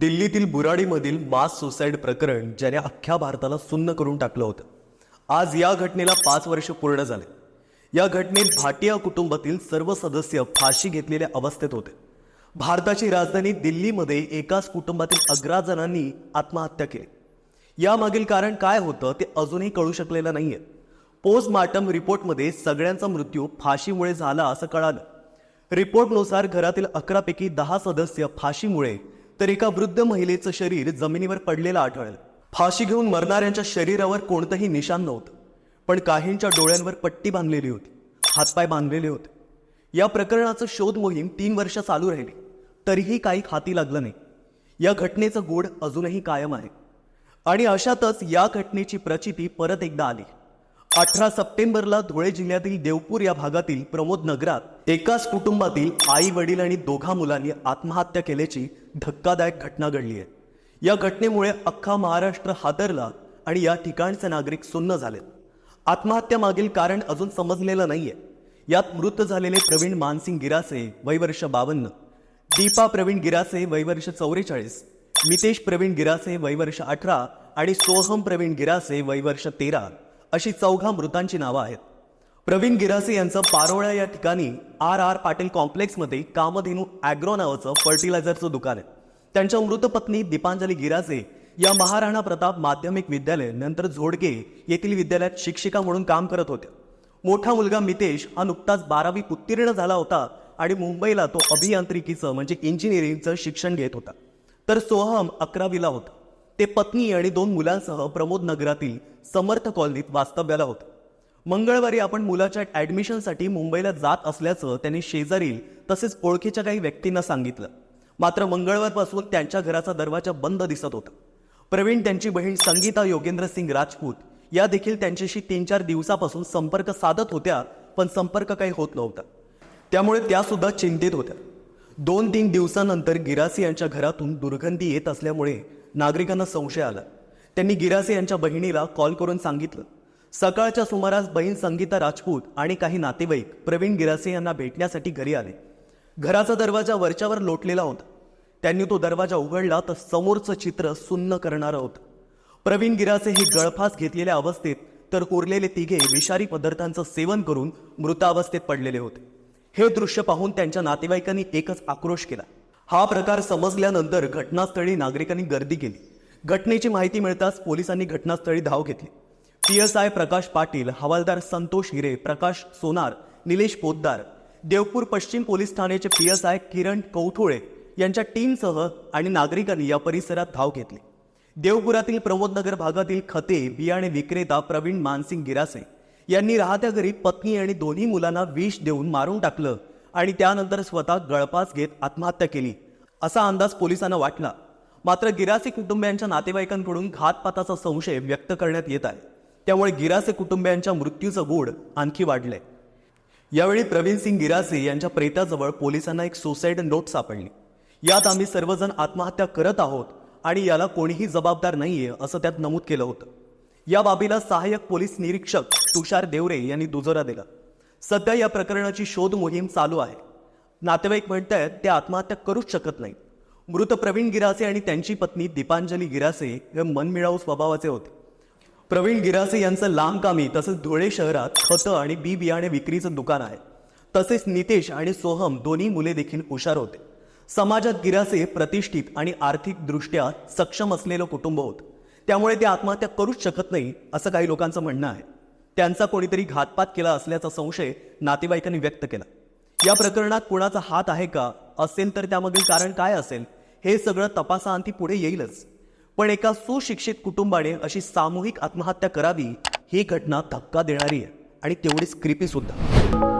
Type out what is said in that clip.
दिल्लीतील बुराडीमधील मास सुसाईड प्रकरण ज्याने अख्ख्या भारताला सुन्न करून टाकलं होतं. आज या घटनेला पाच वर्ष पूर्ण झाले. या घटनेत भाटिया कुटुंबातील सर्व सदस्य फाशी घेतलेल्या अवस्थेत होते. भारताची राजधानी दिल्लीमध्ये एकाच कुटुंबातील अकरा जणांनी आत्महत्या केली. यामागील कारण काय होतं ते अजूनही कळू शकलेलं नाहीये. पोस्टमार्टम रिपोर्टमध्ये सगळ्यांचा मृत्यू फाशीमुळे झाला असं कळालं. रिपोर्टनुसार घरातील अकरापैकी दहा सदस्य फाशीमुळे तर एका वृद्ध महिलेचं शरीर जमिनीवर पडलेलं आढळलं. फाशी घेऊन मरणाऱ्यांच्या शरीरावर कोणतंही निशाण नव्हतं. पण काहींच्या डोळ्यांवर पट्टी बांधलेली होती. हातपाय बांधलेले होते. या प्रकरणाचं शोध मोहीम तीन वर्ष चालू राहिली. तरीही काही हाती लागलं नाही. या घटनेचं गोड अजूनही कायम आहे. आणि अशातच या घटनेची प्रचिती परत एकदा आली. अठरा सप्टेंबरला धुळे जिल्ह्यातील देवपूर या भागातील प्रमोद नगरात एकाच कुटुंबातील आई वडील आणि दोघा मुलांनी आत्महत्या केल्याची धक्कादायक घटना घडली आहे. या घटनेमुळे अख्खा महाराष्ट्र हादरला आणि या ठिकाणचे नागरिक सुन्न झालेत. आत्महत्या मागील कारण अजून समजलेलं नाहीये. यात मृत झालेले प्रवीण मानसिंग गिरासे वयवर्ष बावन्न दीपा प्रवीण गिरासे वयवर्ष चौवेचाळीस मितेश प्रवीण गिरासे वयवर्ष अठरा आणि सोहम प्रवीण गिरासे वयवर्ष तेरा. अशी चौघा मृतांची नावं आहेत. प्रवीण गिरासे यांचं पारोळा या ठिकाणी आर आर पाटील कॉम्प्लेक्समध्ये कामधेनू ॲग्रो नावाचं फर्टिलायझरचं दुकान आहे. त्यांच्या मृत पत्नी दीपांजली गिरासे या महाराणा प्रताप माध्यमिक विद्यालय नंतर झोडके येथील विद्यालयात शिक्षिका म्हणून काम करत होत्या. मोठा मुलगा मितेश हा नुकताच बारावी उत्तीर्ण झाला होता आणि मुंबईला तो अभियांत्रिकीचं म्हणजे इंजिनिअरिंगचं शिक्षण घेत होता. तर सोहम अकरावीला होता. ते पत्नी आणि दोन मुलांसह प्रमोद नगरातील समर्थ कॉलनीत वास्तव्याला होत. मंगळवारी आपण मुलाच्या ॲडमिशनसाठी मुंबईला जात असल्याचं त्यांनी शेजारील तसेच ओळखीच्या काही व्यक्तींना सांगितलं. मात्र मंगळवारपासून त्यांच्या घराचा दरवाजा बंद दिसत होता. प्रवीण त्यांची बहीण संगीता योगेंद्र सिंग राजपूत या देखील त्यांच्याशी तीन चार दिवसापासून संपर्क साधत होत्या पण संपर्क काही होत नव्हता. त्यामुळे त्यासुद्धा चिंतित होत्या. दोन तीन दिवसानंतर गिरासी यांच्या घरातून दुर्गंधी येत असल्यामुळे नागरिकांना संशय आला. त्यांनी गिरासे यांच्या बहिणीला कॉल करून सांगितलं. सकाळच्या सुमारास बहीण संगीता राजपूत आणि काही नातेवाईक प्रवीण गिरासे यांना भेटण्यासाठी घरी आले. घराचा दरवाजा वरच्यावर लोटलेला होता. त्यांनी तो दरवाजा उघडला तर समोरचं चित्र सुन्न करणारं होतं. प्रवीण गिरासे हे गळफास घेतलेल्या अवस्थेत तर उरलेले तिघे विषारी पदार्थांचं सेवन करून मृतावस्थेत पडलेले होते. हे दृश्य पाहून त्यांच्या नातेवाईकांनी एकच आक्रोश केला. हा प्रकार समजल्यानंतर घटनास्थळी नागरिकांनी गर्दी केली. घटनेची माहिती मिळताच पोलिसांनी घटनास्थळी धाव घेतली. P S I Prakash Patil हवालदार संतोष हिरे प्रकाश सोनार निलेश पोद्दार देवपूर पश्चिम पोलीस ठाण्याचे P S I Kiran Kauthole यांच्या टीमसह आणि नागरिकांनी या परिसरात धाव घेतली. देवपुरातील प्रमोदनगर भागातील खते बियाणे विक्रेता प्रवीण मानसिंग गिरासे यांनी राहत्या घरी पत्नी आणि दोन्ही मुलांना विष देऊन मारून टाकलं आणि त्यानंतर स्वतः गळपास घेत आत्महत्या केली असा अंदाज पोलिसांना वाटला. मात्र गिरासे कुटुंबियांच्या नातेवाईकांकडून घातपाताचा संशय व्यक्त करण्यात येत आहे. त्यामुळे गिरासे कुटुंबियांच्या मृत्यूचं गोड आणखी वाढलंय. यावेळी प्रवीण सिंग गिरासे यांच्या प्रेताजवळ पोलिसांना एक सुसाईड नोट सापडली. यात आम्ही सर्वजण आत्महत्या करत आहोत आणि याला कोणीही जबाबदार नाहीये असं त्यात नमूद केलं होतं. या बाबीला सहाय्यक पोलीस निरीक्षक तुषार देवरे यांनी दुजोरा दिला. सध्या या प्रकरणाची शोध मोहीम चालू आहे. नातेवाईक म्हणतायत ते आत्महत्या करूच शकत नाहीत. मृत प्रवीण गिरासे आणि त्यांची पत्नी दीपांजली गिरासे हे मनमिळाऊ स्वभावाचे होते. प्रवीण गिरासे यांचं लांबकामी तसंच धुळे शहरात खतं आणि बी बियाणे विक्रीचं दुकान आहे. तसेच नितेश आणि सोहम दोन्ही मुले देखील हुशार होते. समाजात गिरासे प्रतिष्ठित आणि आर्थिकदृष्ट्या सक्षम असलेलं कुटुंब होतं. त्यामुळे ते आत्महत्या करूच शकत नाही असं काही लोकांचं म्हणणं आहे. त्यांचा कोणीतरी घातपात केला असल्याचा संशय नातेवाईकांनी व्यक्त केला. या प्रकरणात कुणाचा हात आहे का असेल तर त्यामागील कारण काय असेल हे सगळं तपासाअंती पुढे येईलच. पण एका सुशिक्षित कुटुंबाने अशी सामूहिक आत्महत्या करावी ही घटना धक्का देणारी आहे. आणि तेवढीच क्रिपी सुद्धा.